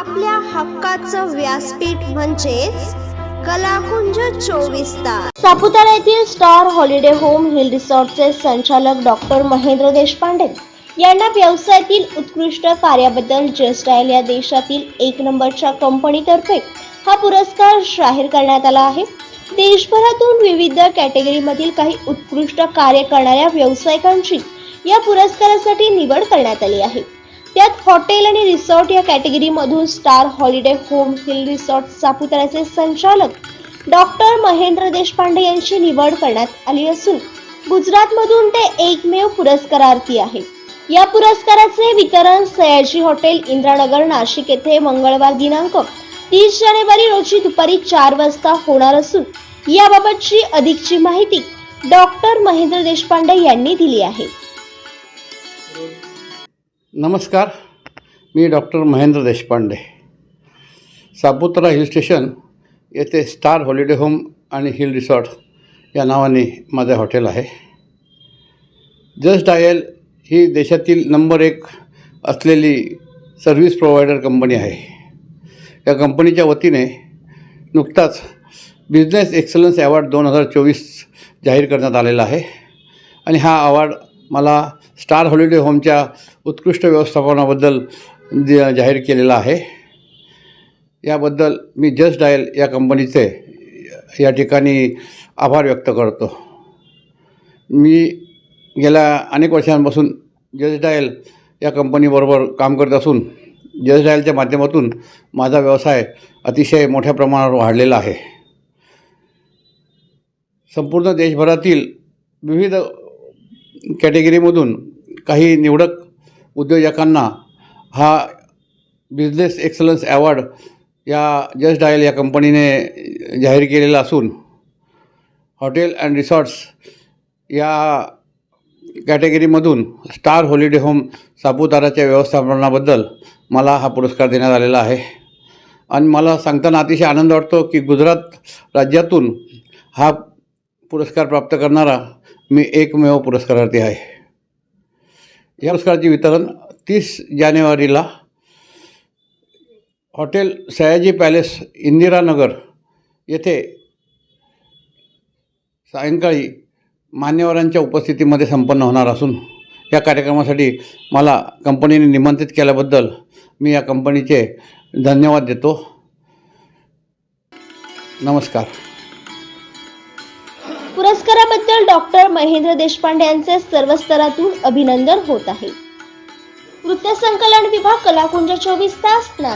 आपल्या हक्काचं व्यासपीठ म्हणजेच कलाकुंज चोवीस तास. सापुतारा येथील स्टार हॉलिडे होम हिल रिसॉर्टचे संचालक डॉक्टर महेंद्र देशपांडे यांना व्यवसायातील उत्कृष्ट कार्याबद्दल जस्ट डायल या देशातील एक नंबरच्या कंपनीतर्फे हा पुरस्कार जाहीर करण्यात आला आहे. देशभरातून विविध कॅटेगरीमधील काही उत्कृष्ट कार्य करणाऱ्या व्यावसायिकांची या पुरस्कारासाठी निवड करण्यात आली आहे. त्यात हॉटेल आणि रिसॉर्ट या कॅटेगरीमधून star holiday home hill resort सापुताऱ्याचे संचालक डॉक्टर महेंद्र देशपांडे यांची निवड करण्यात आली असून गुजरातमधून ते एकमेव पुरस्कारार्थी आहे या पुरस्काराचे वितरण सयाजी हॉटेल इंद्रानगर नाशिक येथे मंगळवार दिनांक तीस जानेवारी रोजी दुपारी चार वाजता होणार असून याबाबतची अधिकची माहिती डॉक्टर महेंद्र देशपांडे यांनी दिली आहे. नमस्कार मी doctor Mahendra Deshpande. Saputara hill station येथे स्टार हॉलिडे होम आणि हिल रिसॉर्ट या नावाने माझे हॉटेल आहे. जस्ट डायल ही देशातील नंबर एक असलेली सर्व्हिस प्रोव्हायडर कंपनी आहे. या कंपनीच्या वतीने नुकताच बिझनेस एक्सलन्स अवॉर्ड दोन हजार चोवीस जाहीर करण्यात आलेला आहे आणि हा अवॉर्ड मला स्टार हॉलिडे होमच्या उत्कृष्ट व्यवस्थापनाबद्दल दि- जाहीर केलेला आहे. याबद्दल मी जस्ट डायल या कंपनीचे या ठिकाणी आभार व्यक्त करतो. मी गेल्या अनेक वर्षांपासून जस्ट डायल या कंपनीबरोबर काम करत असून जस्ट डायलच्या माध्यमातून माझा व्यवसाय अतिशय मोठ्या प्रमाणावर वाढलेला आहे. संपूर्ण देशभरातील विविध कॅटेगरीमधून काही निवडक उद्योजकांना हा बिझनेस एक्सलन्स ॲवॉर्ड या जस्ट डायल या कंपनीने जाहीर केलेला असून हॉटेल अँड रिसॉर्ट्स या कॅटेगरीमधून स्टार हॉलिडे होम सापुताराच्या व्यवस्थापनाबद्दल मला हा पुरस्कार देण्यात आलेला आहे. आणि मला सांगताना अतिशय आनंद वाटतो की गुजरात राज्यातून हा पुरस्कार प्राप्त करणारा मी एकमेव पुरस्कारार्थी आहे. या पुरस्काराचे वितरण तीस जानेवारीला हॉटेल सयाजी पॅलेस इंदिरानगर येथे सायंकाळी मान्यवरांच्या उपस्थितीमध्ये संपन्न होणार असून या कार्यक्रमासाठी मला कंपनीने निमंत्रित केल्याबद्दल मी या कंपनीचे धन्यवाद देतो. नमस्कार. पुरस्काराबद्दल डॉक्टर महेंद्र देशपांडे यांचे सर्व स्तरातून अभिनंदन होत आहे. नृत्य संकलन विभाग कलाकुंज चोवीस तास ना